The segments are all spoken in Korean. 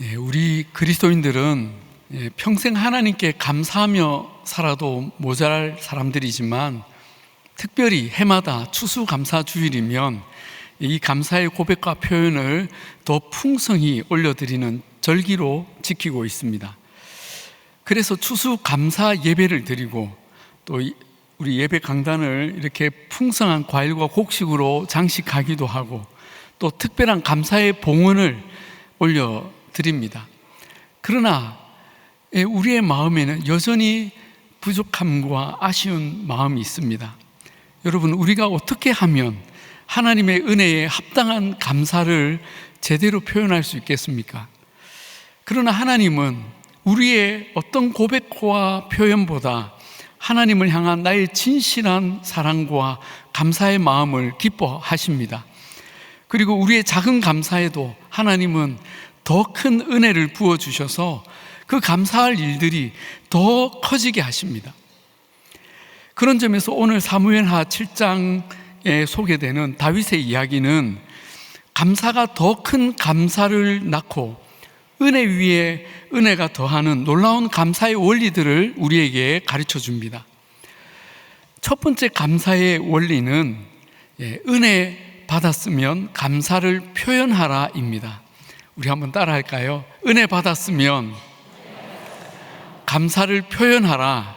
예, 우리 그리스도인들은 예, 평생 하나님께 감사하며 살아도 모자랄 사람들이지만 특별히 해마다 추수감사 주일이면 이 감사의 고백과 표현을 더 풍성히 올려드리는 절기로 지키고 있습니다. 그래서 추수감사 예배를 드리고 또 이- 우리 예배 강단을 이렇게 풍성한 과일과 곡식으로 장식하기도 하고 또 특별한 감사의 봉헌을 올려 드립니다. 그러나 예, 우리의 마음에는 여전히 부족함과 아쉬운 마음이 있습니다. 여러분, 우리가 어떻게 하면 하나님의 은혜에 합당한 감사를 제대로 표현할 수 있겠습니까? 그러나 하나님은 우리의 어떤 고백과 표현보다 하나님을 향한 나의 진실한 사랑과 감사의 마음을 기뻐하십니다. 그리고 우리의 작은 감사에도 하나님은 더 큰 은혜를 부어주셔서 그 감사할 일들이 더 커지게 하십니다. 그런 점에서 오늘 사무엘하 7장에 소개되는 다윗의 이야기는 감사가 더 큰 감사를 낳고 은혜 위에 은혜가 더하는 놀라운 감사의 원리들을 우리에게 가르쳐 줍니다. 첫 번째 감사의 원리는 예, 은혜 받았으면 감사를 표현하라입니다. 우리 한번 따라 할까요? 은혜 받았으면 감사를 표현하라.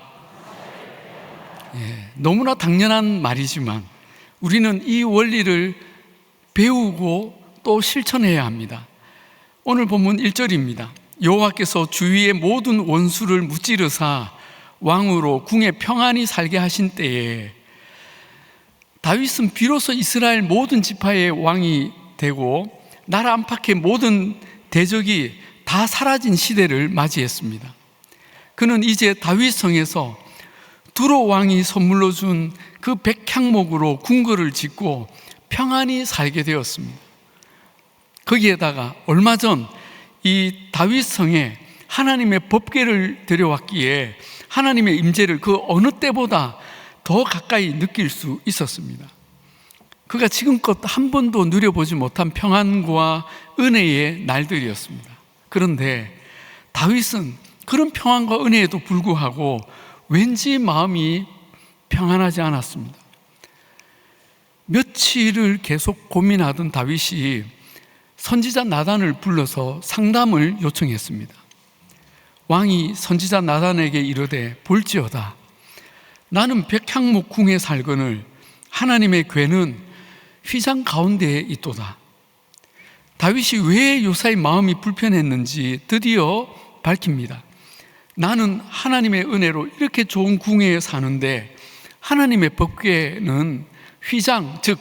예, 너무나 당연한 말이지만 우리는 이 원리를 배우고 또 실천해야 합니다. 오늘 본문 1절입니다. 여호와께서 주위의 모든 원수를 무찌르사 왕으로 궁에 평안히 살게 하신 때에 다윗은 비로소 이스라엘 모든 지파의 왕이 되고 나라 안팎의 모든 대적이 다 사라진 시대를 맞이했습니다. 그는 이제 다윗 성에서 두로 왕이 선물로 준 그 백향목으로 궁궐을 짓고 평안히 살게 되었습니다. 거기에다가 얼마 전 이 다윗 성에 하나님의 법궤를 들여왔기에 하나님의 임재를 그 어느 때보다 더 가까이 느낄 수 있었습니다. 그가 지금껏 한 번도 누려보지 못한 평안과 은혜의 날들이었습니다. 그런데 다윗은 그런 평안과 은혜에도 불구하고 왠지 마음이 평안하지 않았습니다. 며칠을 계속 고민하던 다윗이 선지자 나단을 불러서 상담을 요청했습니다. 왕이 선지자 나단에게 이르되 볼지어다 나는 백향목 궁에 살거늘 하나님의 괴는 휘장 가운데에 있도다. 다윗이 왜 요사의 마음이 불편했는지 드디어 밝힙니다. 나는 하나님의 은혜로 이렇게 좋은 궁에 사는데 하나님의 법궤는 휘장, 즉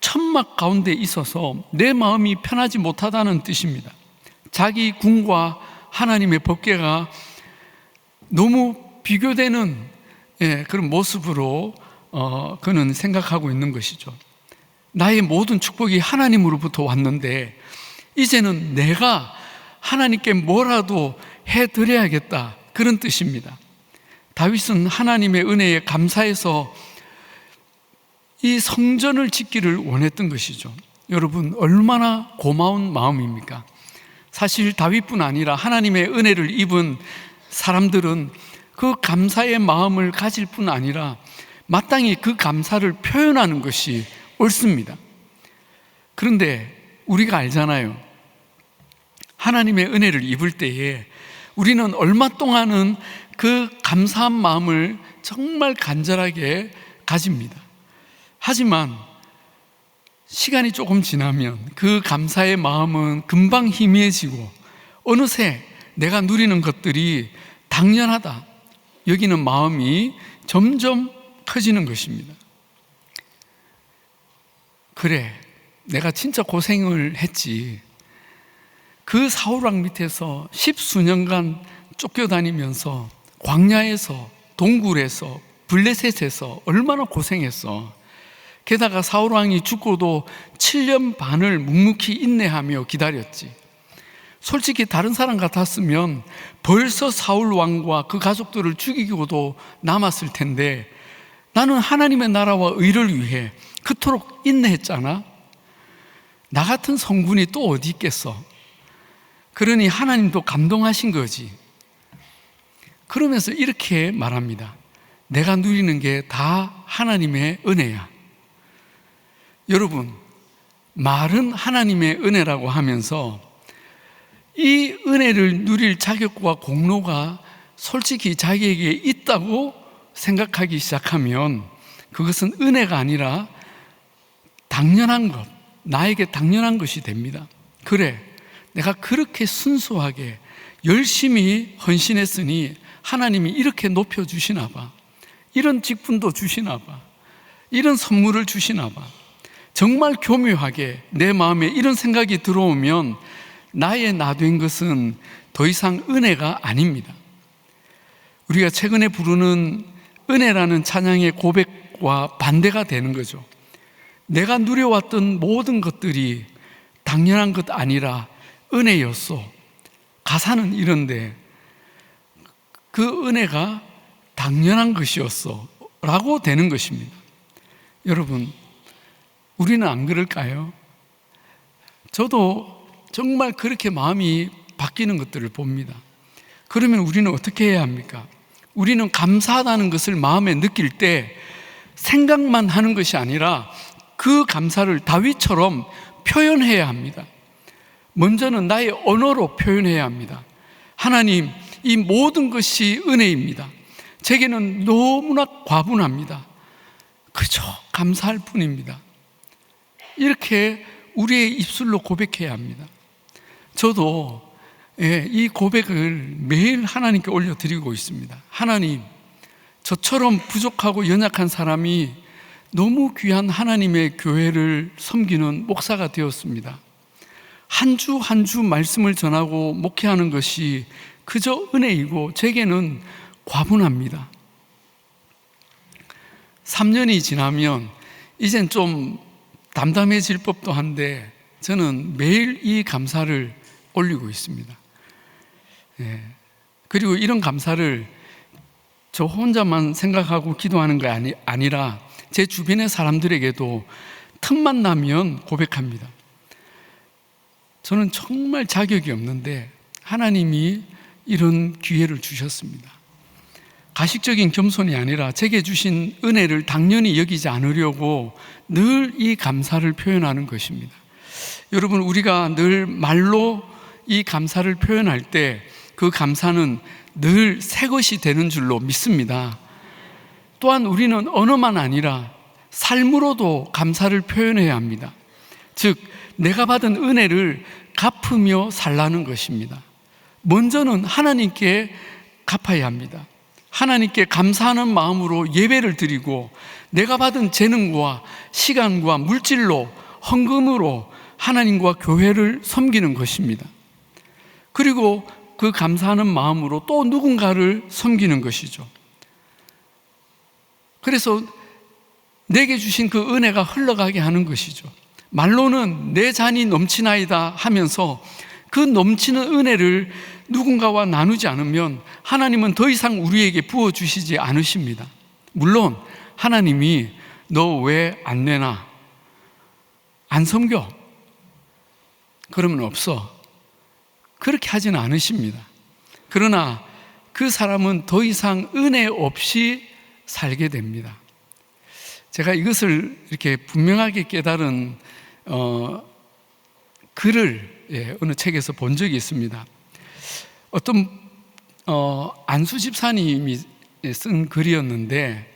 천막 가운데 있어서 내 마음이 편하지 못하다는 뜻입니다. 자기 궁과 하나님의 법궤가 너무 비교되는 예, 그런 모습으로 어, 그는 생각하고 있는 것이죠. 나의 모든 축복이 하나님으로부터 왔는데 이제는 내가 하나님께 뭐라도 해 드려야겠다 그런 뜻입니다. 다윗은 하나님의 은혜에 감사해서 이 성전을 짓기를 원했던 것이죠. 여러분 얼마나 고마운 마음입니까? 사실 다윗뿐 아니라 하나님의 은혜를 입은 사람들은 그 감사의 마음을 가질 뿐 아니라 마땅히 그 감사를 표현하는 것이 옳습니다. 그런데 우리가 알잖아요. 하나님의 은혜를 입을 때에 우리는 얼마 동안은 그 감사한 마음을 정말 간절하게 가집니다. 하지만 시간이 조금 지나면 그 감사의 마음은 금방 희미해지고 어느새 내가 누리는 것들이 당연하다. 여기는 마음이 점점 커지는 것입니다. 그래, 내가 진짜 고생을 했지. 그 사울왕 밑에서 십수년간 쫓겨다니면서 광야에서 동굴에서 블레셋에서 얼마나 고생했어. 게다가 사울왕이 죽고도 7년 반을 묵묵히 인내하며 기다렸지. 솔직히 다른 사람 같았으면 벌써 사울 왕과 그 가족들을 죽이고도 남았을 텐데 나는 하나님의 나라와 의를 위해 그토록 인내했잖아. 나 같은 성군이 또 어디 있겠어? 그러니 하나님도 감동하신 거지. 그러면서 이렇게 말합니다. 내가 누리는 게 다 하나님의 은혜야. 여러분, 말은 하나님의 은혜라고 하면서 이 은혜를 누릴 자격과 공로가 솔직히 자기에게 있다고 생각하기 시작하면 그것은 은혜가 아니라 당연한 것, 나에게 당연한 것이 됩니다. 그래, 내가 그렇게 순수하게 열심히 헌신했으니 하나님이 이렇게 높여주시나 봐. 이런 직분도 주시나 봐. 이런 선물을 주시나 봐. 정말 교묘하게 내 마음에 이런 생각이 들어오면 나의 나된 것은 더 이상 은혜가 아닙니다. 우리가 최근에 부르는 은혜라는 찬양의 고백과 반대가 되는 거죠. 내가 누려왔던 모든 것들이 당연한 것 아니라 은혜였어. 가사는 이런데 그 은혜가 당연한 것이었어. 라고 되는 것입니다. 여러분, 우리는 안 그럴까요? 저도 정말 그렇게 마음이 바뀌는 것들을 봅니다. 그러면 우리는 어떻게 해야 합니까? 우리는 감사하다는 것을 마음에 느낄 때 생각만 하는 것이 아니라 그 감사를 다윗처럼 표현해야 합니다. 먼저는 나의 언어로 표현해야 합니다. 하나님, 이 모든 것이 은혜입니다. 제게는 너무나 과분합니다. 그저 감사할 뿐입니다. 이렇게 우리의 입술로 고백해야 합니다. 저도 예, 이 고백을 매일 하나님께 올려드리고 있습니다. 하나님, 저처럼 부족하고 연약한 사람이 너무 귀한 하나님의 교회를 섬기는 목사가 되었습니다. 한 주 한 주 말씀을 전하고 목회하는 것이 그저 은혜이고 제게는 과분합니다. 3년이 지나면 이젠 좀 담담해질 법도 한데 저는 매일 이 감사를 올리고 있습니다. 예. 그리고 이런 감사를 저 혼자만 생각하고 기도하는 게 아니, 아니라 제 주변의 사람들에게도 틈만 나면 고백합니다. 저는 정말 자격이 없는데 하나님이 이런 기회를 주셨습니다. 가식적인 겸손이 아니라 제게 주신 은혜를 당연히 여기지 않으려고 늘 이 감사를 표현하는 것입니다. 여러분, 우리가 늘 말로 이 감사를 표현할 때 그 감사는 늘 새 것이 되는 줄로 믿습니다. 또한 우리는 언어만 아니라 삶으로도 감사를 표현해야 합니다. 즉, 내가 받은 은혜를 갚으며 살라는 것입니다. 먼저는 하나님께 갚아야 합니다. 하나님께 감사하는 마음으로 예배를 드리고 내가 받은 재능과 시간과 물질로 헌금으로 하나님과 교회를 섬기는 것입니다. 그리고 그 감사하는 마음으로 또 누군가를 섬기는 것이죠. 그래서 내게 주신 그 은혜가 흘러가게 하는 것이죠. 말로는 내 잔이 넘치나이다 하면서 그 넘치는 은혜를 누군가와 나누지 않으면 하나님은 더 이상 우리에게 부어주시지 않으십니다. 물론 하나님이 너 왜 안 내나? 안 섬겨? 그러면 없어. 그렇게 하지는 않으십니다. 그러나 그 사람은 더 이상 은혜 없이 살게 됩니다. 제가 이것을 이렇게 분명하게 깨달은 어, 글을 예, 어느 책에서 본 적이 있습니다. 어떤 어, 안수 집사님이 쓴 글이었는데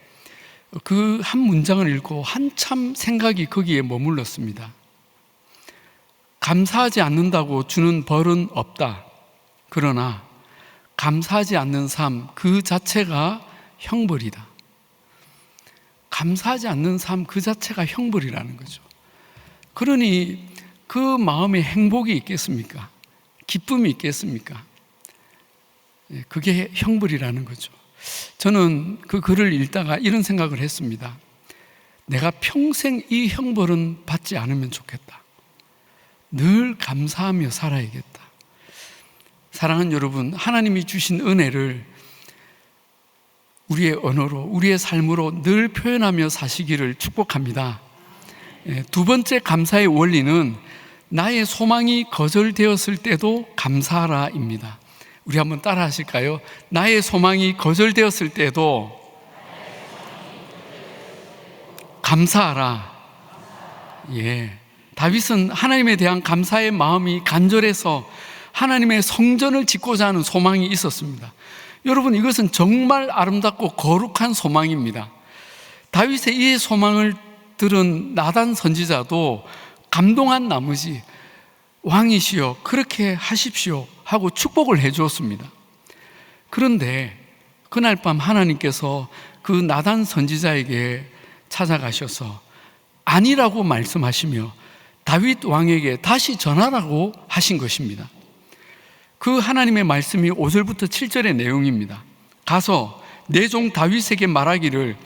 그 한 문장을 읽고 한참 생각이 거기에 머물렀습니다. 감사하지 않는다고 주는 벌은 없다. 그러나 감사하지 않는 삶 그 자체가 형벌이다. 감사하지 않는 삶 그 자체가 형벌이라는 거죠. 그러니 그 마음에 행복이 있겠습니까? 기쁨이 있겠습니까? 예, 그게 형벌이라는 거죠. 저는 그 글을 읽다가 이런 생각을 했습니다. 내가 평생 이 형벌은 받지 않으면 좋겠다. 늘 감사하며 살아야겠다. 사랑하는 여러분, 하나님이 주신 은혜를 우리의 언어로, 우리의 삶으로 늘 표현하며 사시기를 축복합니다. 예, 두 번째 감사의 원리는 나의 소망이 거절되었을 때도 감사하라입니다. 우리 한번 따라 하실까요? 나의 소망이 거절되었을 때도 감사하라. 예. 다윗은 하나님에 대한 감사의 마음이 간절해서 하나님의 성전을 짓고자 하는 소망이 있었습니다. 여러분, 이것은 정말 아름답고 거룩한 소망입니다. 다윗의 이 소망을 들은 나단 선지자도 감동한 나머지 왕이시여 그렇게 하십시오 하고 축복을 해 주었습니다. 그런데 그날 밤 하나님께서 그 나단 선지자에게 찾아가셔서 아니라고 말씀하시며 다윗 왕에게 다시 전하라고 하신 것입니다. 그 하나님의 말씀이 5절부터 7절의 내용입니다. 가서 내 종 다윗에게 말하기를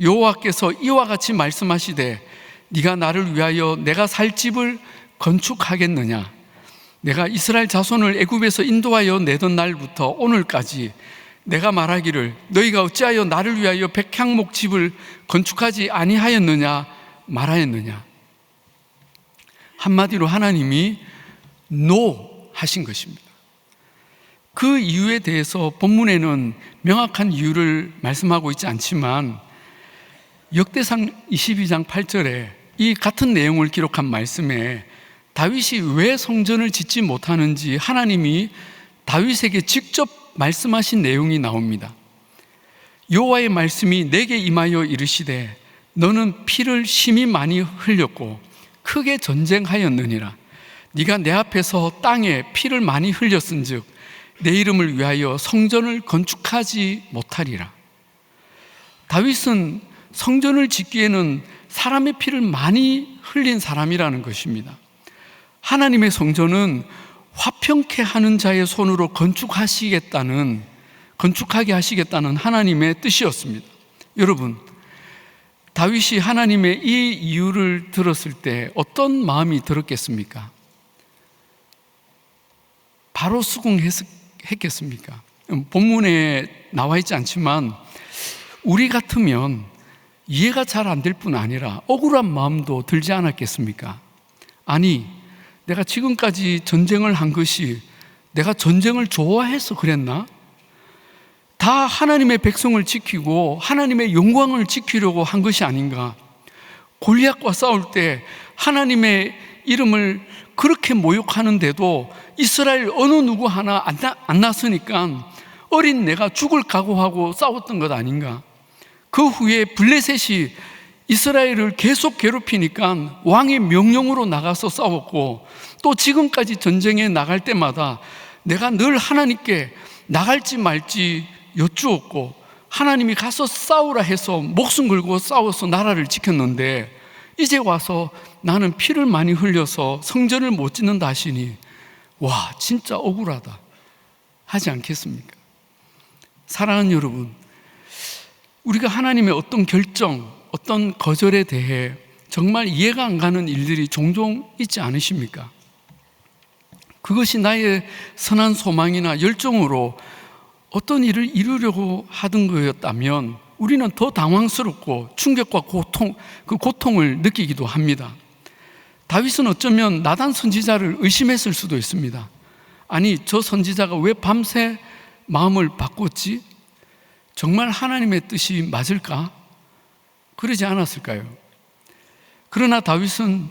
여호와께서 이와 같이 말씀하시되 네가 나를 위하여 내가 살 집을 건축하겠느냐 내가 이스라엘 자손을 애굽에서 인도하여 내던 날부터 오늘까지 내가 말하기를 너희가 어찌하여 나를 위하여 백향목 집을 건축하지 아니하였느냐 말하였느냐 한마디로 하나님이 노 하신 것입니다. 그 이유에 대해서 본문에는 명확한 이유를 말씀하고 있지 않지만 역대상 22장 8절에 이 같은 내용을 기록한 말씀에 다윗이 왜 성전을 짓지 못하는지 하나님이 다윗에게 직접 말씀하신 내용이 나옵니다. 여호와의 말씀이 내게 임하여 이르시되 너는 피를 심히 많이 흘렸고 크게 전쟁하였느니라 네가 내 앞에서 땅에 피를 많이 흘렸은즉 내 이름을 위하여 성전을 건축하지 못하리라. 다윗은 성전을 짓기에는 사람의 피를 많이 흘린 사람이라는 것입니다. 하나님의 성전은 화평케 하는 자의 손으로 건축하시겠다는 건축하게 하시겠다는 하나님의 뜻이었습니다. 여러분, 다윗이 하나님의 이 이유를 들었을 때 어떤 마음이 들었겠습니까? 바로 수긍했겠습니까? 본문에 나와 있지 않지만 우리 같으면 이해가 잘 안 될 뿐 아니라 억울한 마음도 들지 않았겠습니까? 아니, 내가 지금까지 전쟁을 한 것이 내가 전쟁을 좋아해서 그랬나? 다 하나님의 백성을 지키고 하나님의 영광을 지키려고 한 것이 아닌가? 골리앗과 싸울 때 하나님의 이름을 그렇게 모욕하는데도 이스라엘 어느 누구 하나 안, 나, 안 났으니까 어린 내가 죽을 각오하고 싸웠던 것 아닌가? 그 후에 블레셋이 이스라엘을 계속 괴롭히니까 왕의 명령으로 나가서 싸웠고 또 지금까지 전쟁에 나갈 때마다 내가 늘 하나님께 나갈지 말지 여쭈었고 하나님이 가서 싸우라 해서 목숨 걸고 싸워서 나라를 지켰는데 이제 와서 나는 피를 많이 흘려서 성전을 못 짓는다 하시니 와 진짜 억울하다 하지 않겠습니까? 사랑하는 여러분 우리가 하나님의 어떤 결정, 어떤 거절에 대해 정말 이해가 안 가는 일들이 종종 있지 않으십니까? 그것이 나의 선한 소망이나 열정으로 어떤 일을 이루려고 하던 거였다면 우리는 더 당황스럽고 충격과 고통, 그 고통을 느끼기도 합니다. 다윗은 어쩌면 나단 선지자를 의심했을 수도 있습니다. 아니, 저 선지자가 왜 밤새 마음을 바꿨지? 정말 하나님의 뜻이 맞을까? 그러지 않았을까요? 그러나 다윗은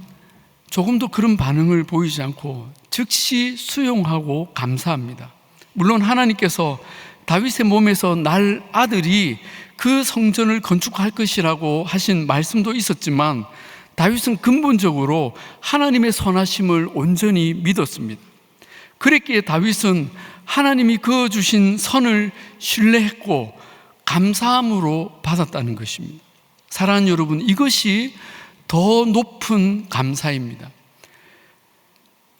조금도 그런 반응을 보이지 않고 즉시 수용하고 감사합니다. 물론 하나님께서 다윗의 몸에서 날 아들이 그 성전을 건축할 것이라고 하신 말씀도 있었지만 다윗은 근본적으로 하나님의 선하심을 온전히 믿었습니다. 그랬기에 다윗은 하나님이 그어 주신 선을 신뢰했고 감사함으로 받았다는 것입니다. 사랑하는 여러분, 이것이 더 높은 감사입니다.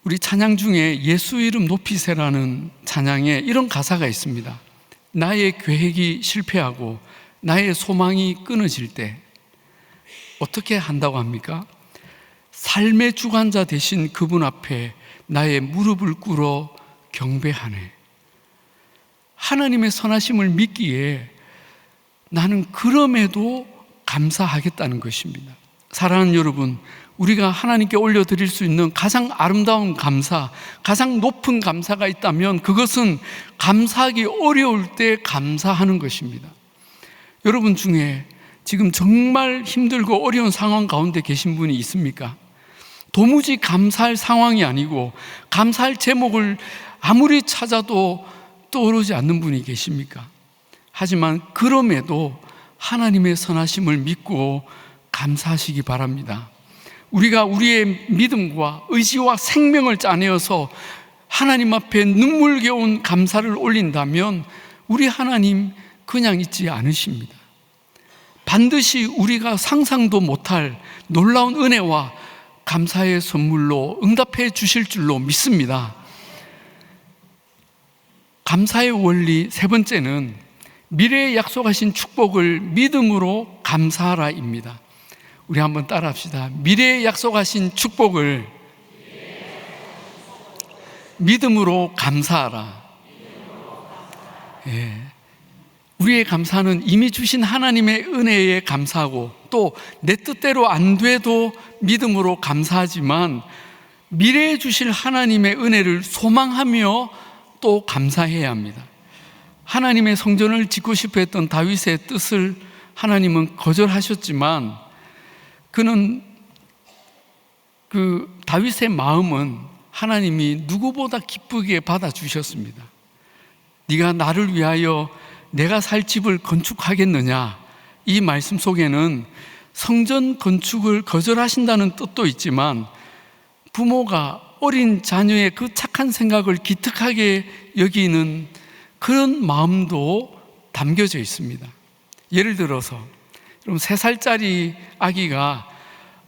우리 찬양 중에 예수 이름 높이세라는 찬양에 이런 가사가 있습니다. 나의 계획이 실패하고 나의 소망이 끊어질 때 어떻게 한다고 합니까? 삶의 주관자 대신 그분 앞에 나의 무릎을 꿇어 경배하네. 하나님의 선하심을 믿기에 나는 그럼에도 감사하겠다는 것입니다. 사랑하는 여러분, 우리가 하나님께 올려드릴 수 있는 가장 아름다운 감사, 가장 높은 감사가 있다면 그것은 감사하기 어려울 때 감사하는 것입니다. 여러분 중에 지금 정말 힘들고 어려운 상황 가운데 계신 분이 있습니까? 도무지 감사할 상황이 아니고 감사할 제목을 아무리 찾아도 떠오르지 않는 분이 계십니까? 하지만 그럼에도 하나님의 선하심을 믿고 감사하시기 바랍니다. 우리가 우리의 믿음과 의지와 생명을 짜내어서 하나님 앞에 눈물겨운 감사를 올린다면 우리 하나님 그냥 있지 않으십니다. 반드시 우리가 상상도 못할 놀라운 은혜와 감사의 선물로 응답해 주실 줄로 믿습니다. 감사의 원리 세 번째는 미래에 약속하신 축복을 믿음으로 감사하라입니다. 우리 한번 따라 합시다. 미래에 약속하신 축복을 믿음으로 감사하라. 예. 우리의 감사는 이미 주신 하나님의 은혜에 감사하고 또 내 뜻대로 안 돼도 믿음으로 감사하지만 미래에 주실 하나님의 은혜를 소망하며 또 감사해야 합니다. 하나님의 성전을 짓고 싶어 했던 다윗의 뜻을 하나님은 거절하셨지만 그는 그 다윗의 마음은 하나님이 누구보다 기쁘게 받아 주셨습니다. 네가 나를 위하여 내가 살 집을 건축하겠느냐? 이 말씀 속에는 성전 건축을 거절하신다는 뜻도 있지만 부모가 어린 자녀의 그 착한 생각을 기특하게 여기는 그런 마음도 담겨져 있습니다. 예를 들어서 여러분 세 살짜리 아기가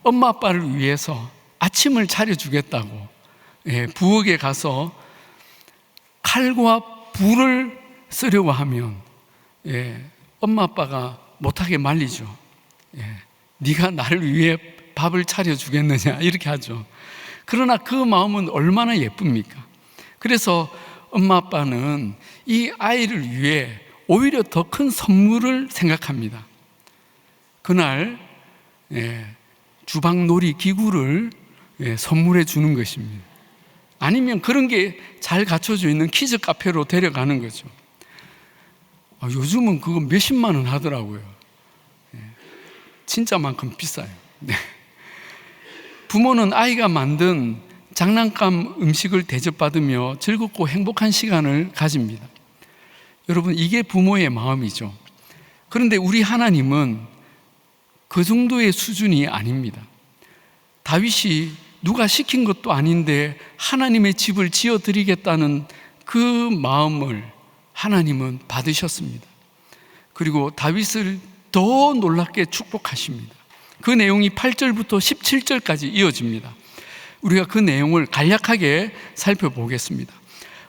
엄마 아빠를 위해서 아침을 차려주겠다고 예, 부엌에 가서 칼과 불을 쓰려고 하면 예, 엄마 아빠가 못하게 말리죠. 예, 네가 나를 위해 밥을 차려주겠느냐 이렇게 하죠. 그러나 그 마음은 얼마나 예쁩니까? 그래서 엄마 아빠는 이 아이를 위해 오히려 더 큰 선물을 생각합니다. 그날 예, 주방놀이 기구를 예, 선물해 주는 것입니다. 아니면 그런 게 잘 갖춰져 있는 키즈 카페로 데려가는 거죠. 아, 요즘은 그거 몇십만 원 하더라고요. 예, 진짜만큼 비싸요. 네. 부모는 아이가 만든 장난감 음식을 대접받으며 즐겁고 행복한 시간을 가집니다. 여러분, 이게 부모의 마음이죠. 그런데 우리 하나님은 그 정도의 수준이 아닙니다. 다윗이 누가 시킨 것도 아닌데 하나님의 집을 지어 드리겠다는 그 마음을 하나님은 받으셨습니다. 그리고 다윗을 더 놀랍게 축복하십니다. 그 내용이 8절부터 17절까지 이어집니다. 우리가 그 내용을 간략하게 살펴보겠습니다.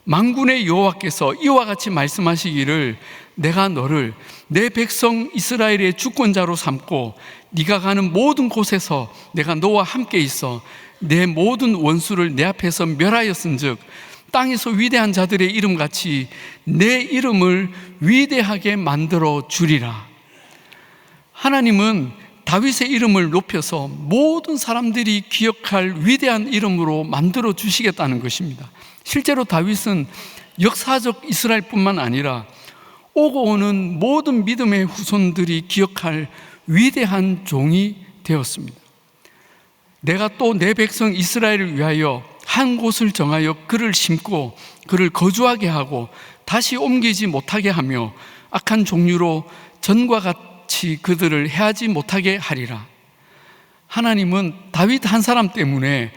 망군의 여호와께서 이와 같이 말씀하시기를 내가 너를 내 백성 이스라엘의 주권자로 삼고 네가 가는 모든 곳에서 내가 너와 함께 있어 내 모든 원수를 내 앞에서 멸하였은즉 땅에서 위대한 자들의 이름 같이 내 이름을 위대하게 만들어 주리라. 하나님은 다윗의 이름을 높여서 모든 사람들이 기억할 위대한 이름으로 만들어 주시겠다는 것입니다. 실제로 다윗은 역사적 이스라엘뿐만 아니라 오고 오는 모든 믿음의 후손들이 기억할 위대한 종이 되었습니다. 내가 또 내 백성 이스라엘을 위하여 한 곳을 정하여 그를 심고 그를 거주하게 하고 다시 옮기지 못하게 하며 악한 종류로 전과 같이 그들을 해하지 못하게 하리라. 하나님은 다윗 한 사람 때문에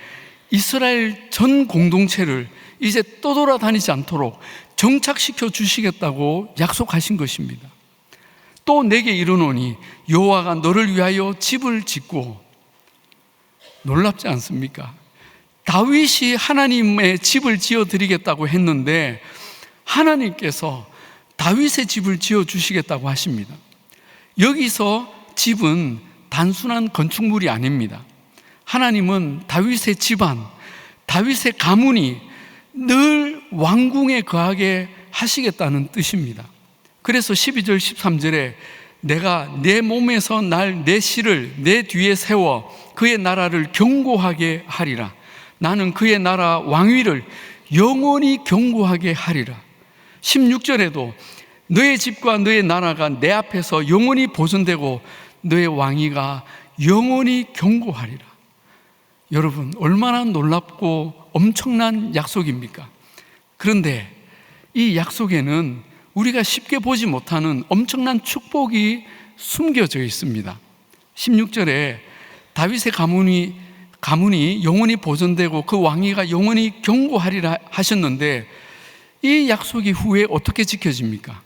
이스라엘 전 공동체를 이제 떠돌아다니지 않도록 정착시켜 주시겠다고 약속하신 것입니다. 또 내게 이르노니 여호와가 너를 위하여 집을 짓고 놀랍지 않습니까? 다윗이 하나님의 집을 지어 드리겠다고 했는데 하나님께서 다윗의 집을 지어 주시겠다고 하십니다. 여기서 집은 단순한 건축물이 아닙니다. 하나님은 다윗의 집안, 다윗의 가문이 늘 왕궁에 거하게 하시겠다는 뜻입니다. 그래서 12절 13절에 내가 내 몸에서 날 내 씨를 내 뒤에 세워 그의 나라를 견고하게 하리라. 나는 그의 나라 왕위를 영원히 견고하게 하리라. 16절에도 너의 집과 너의 나라가 내 앞에서 영원히 보존되고 너의 왕위가 영원히 견고하리라. 여러분, 얼마나 놀랍고 엄청난 약속입니까? 그런데 이 약속에는 우리가 쉽게 보지 못하는 엄청난 축복이 숨겨져 있습니다. 16절에 다윗의 가문이 가문이 영원히 보존되고 그 왕위가 영원히 견고하리라 하셨는데 이 약속이 후에 어떻게 지켜집니까?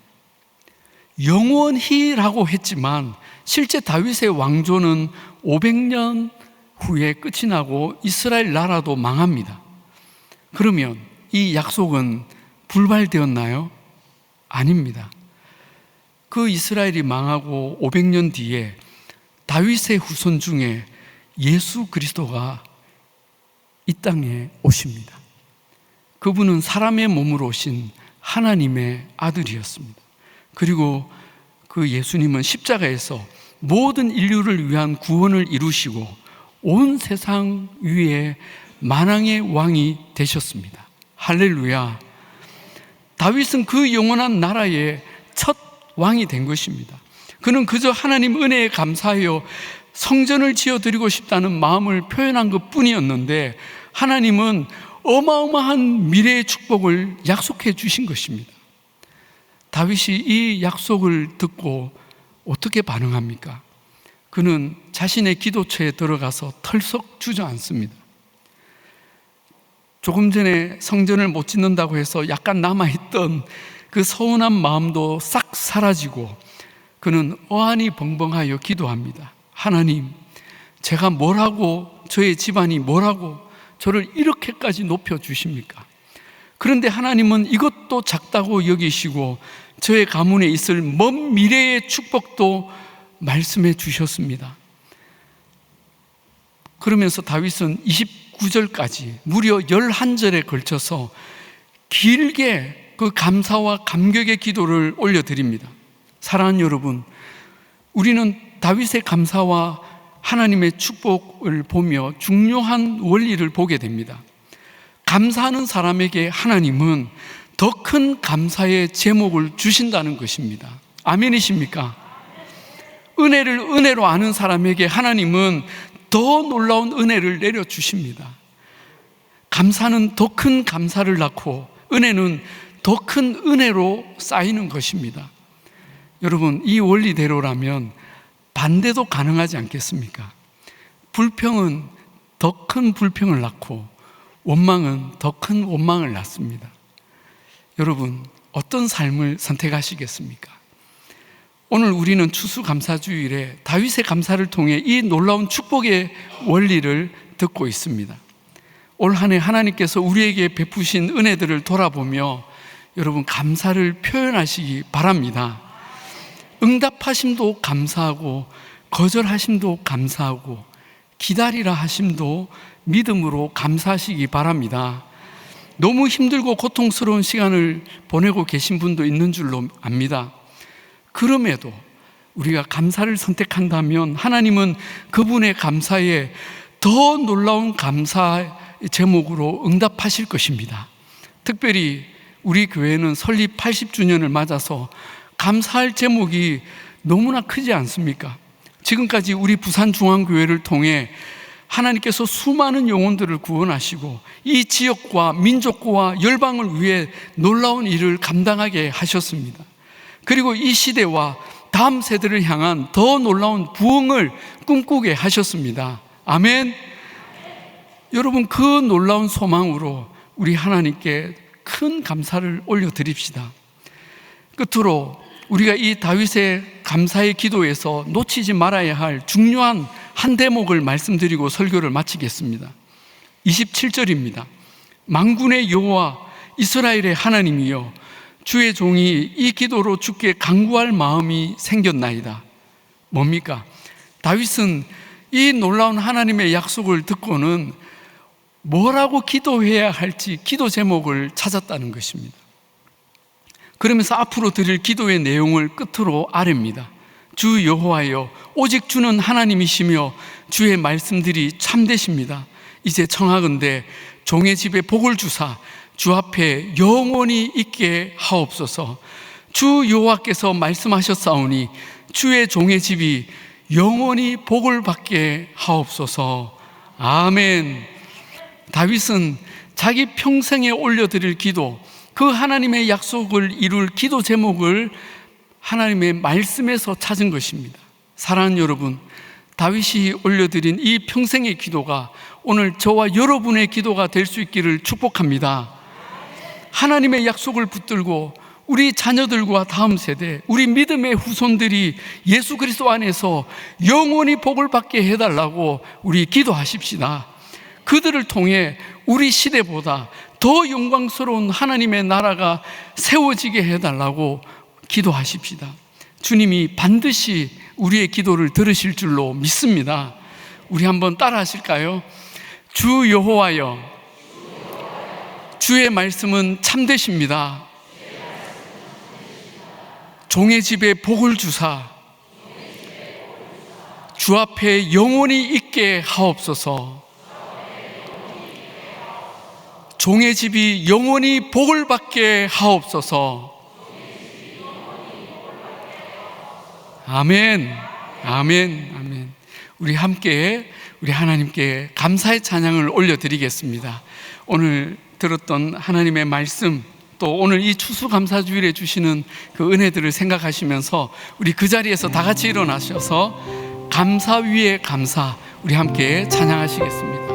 영원히라고 했지만 실제 다윗의 왕조는 500년 후에 끝이 나고 이스라엘 나라도 망합니다. 그러면 이 약속은 불발되었나요? 아닙니다. 그 이스라엘이 망하고 500년 뒤에 다윗의 후손 중에 예수 그리스도가 이 땅에 오십니다. 그분은 사람의 몸으로 오신 하나님의 아들이었습니다. 그리고 그 예수님은 십자가에서 모든 인류를 위한 구원을 이루시고 온 세상 위에 만왕의 왕이 되셨습니다. 할렐루야. 다윗은 그 영원한 나라의 첫 왕이 된 것입니다. 그는 그저 하나님 은혜에 감사하여 성전을 지어드리고 싶다는 마음을 표현한 것 뿐이었는데 하나님은 어마어마한 미래의 축복을 약속해 주신 것입니다. 다윗이 이 약속을 듣고 어떻게 반응합니까? 그는 자신의 기도처에 들어가서 털썩 주저앉습니다. 조금 전에 성전을 못 짓는다고 해서 약간 남아있던 그 서운한 마음도 싹 사라지고 그는 어안이 벙벙하여 기도합니다. 하나님, 제가 뭐라고 저의 집안이 뭐라고 저를 이렇게까지 높여 주십니까? 그런데 하나님은 이것도 작다고 여기시고 저의 가문에 있을 먼 미래의 축복도 말씀해 주셨습니다. 그러면서 다윗은 29절까지 무려 11절에 걸쳐서 길게 그 감사와 감격의 기도를 올려드립니다. 사랑하는 여러분, 우리는 다윗의 감사와 하나님의 축복을 보며 중요한 원리를 보게 됩니다. 감사하는 사람에게 하나님은 더 큰 감사의 제목을 주신다는 것입니다. 아멘이십니까? 은혜를 은혜로 아는 사람에게 하나님은 더 놀라운 은혜를 내려 주십니다. 감사는 더 큰 감사를 낳고 은혜는 더 큰 은혜로 쌓이는 것입니다. 여러분, 이 원리대로라면 반대도 가능하지 않겠습니까? 불평은 더 큰 불평을 낳고 원망은 더 큰 원망을 낳습니다. 여러분, 어떤 삶을 선택하시겠습니까? 오늘 우리는 추수감사주일에 다윗의 감사를 통해 이 놀라운 축복의 원리를 듣고 있습니다. 올 한 해 하나님께서 우리에게 베푸신 은혜들을 돌아보며 여러분 감사를 표현하시기 바랍니다. 응답하심도 감사하고 거절하심도 감사하고 기다리라 하심도 믿음으로 감사하시기 바랍니다. 너무 힘들고 고통스러운 시간을 보내고 계신 분도 있는 줄로 압니다. 그럼에도 우리가 감사를 선택한다면 하나님은 그분의 감사에 더 놀라운 감사 제목으로 응답하실 것입니다. 특별히 우리 교회는 설립 80주년을 맞아서 감사할 제목이 너무나 크지 않습니까? 지금까지 우리 부산중앙교회를 통해 하나님께서 수많은 영혼들을 구원하시고 이 지역과 민족과 열방을 위해 놀라운 일을 감당하게 하셨습니다. 그리고 이 시대와 다음 세대를 향한 더 놀라운 부흥을 꿈꾸게 하셨습니다. 아멘. 여러분, 그 놀라운 소망으로 우리 하나님께 큰 감사를 올려 드립시다. 끝으로 우리가 이 다윗의 감사의 기도에서 놓치지 말아야 할 중요한 한 대목을 말씀드리고 설교를 마치겠습니다. 27절입니다. 망군의 여호와 이스라엘의 하나님이여 주의 종이 이 기도로 주께 간구할 마음이 생겼나이다. 뭡니까? 다윗은 이 놀라운 하나님의 약속을 듣고는 뭐라고 기도해야 할지 기도 제목을 찾았다는 것입니다. 그러면서 앞으로 드릴 기도의 내용을 끝으로 아랩니다. 주 여호와여 오직 주는 하나님이시며 주의 말씀들이 참되십니다. 이제 청하건대 종의 집에 복을 주사 주 앞에 영원히 있게 하옵소서. 주 여호와께서 말씀하셨사오니 주의 종의 집이 영원히 복을 받게 하옵소서. 아멘. 다윗은 자기 평생에 올려드릴 기도, 그 하나님의 약속을 이룰 기도 제목을 하나님의 말씀에서 찾은 것입니다. 사랑하는 여러분, 다윗이 올려드린 이 평생의 기도가 오늘 저와 여러분의 기도가 될 수 있기를 축복합니다. 하나님의 약속을 붙들고 우리 자녀들과 다음 세대, 우리 믿음의 후손들이 예수 그리스도 안에서 영원히 복을 받게 해달라고 우리 기도하십시다. 그들을 통해 우리 시대보다 더 영광스러운 하나님의 나라가 세워지게 해달라고 기도하십시다. 주님이 반드시 우리의 기도를 들으실 줄로 믿습니다. 우리 한번 따라 하실까요? 주 여호와여, 주의 말씀은 참되십니다. 종의 집에 복을 주사 주 앞에 영원히 있게 하옵소서. 종의 집이 영원히 복을 받게 하옵소서. 아멘. 아멘. 아멘. 우리 함께 우리 하나님께 감사의 찬양을 올려 드리겠습니다. 오늘 들었던 하나님의 말씀 또 오늘 이 추수감사주일에 주시는 그 은혜들을 생각하시면서 우리 그 자리에서 다 같이 일어나셔서 감사 위에 감사 우리 함께 찬양하시겠습니다.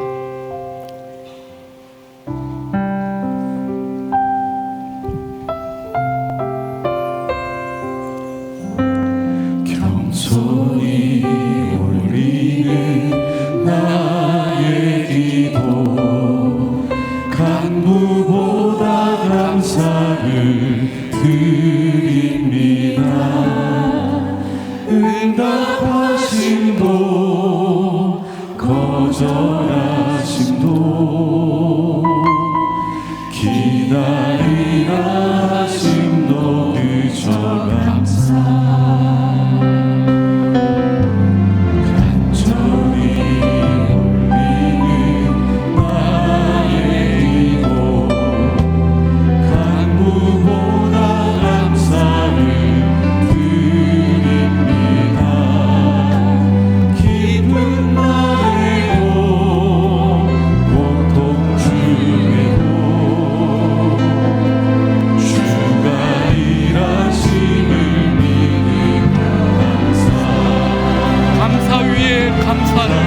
감사를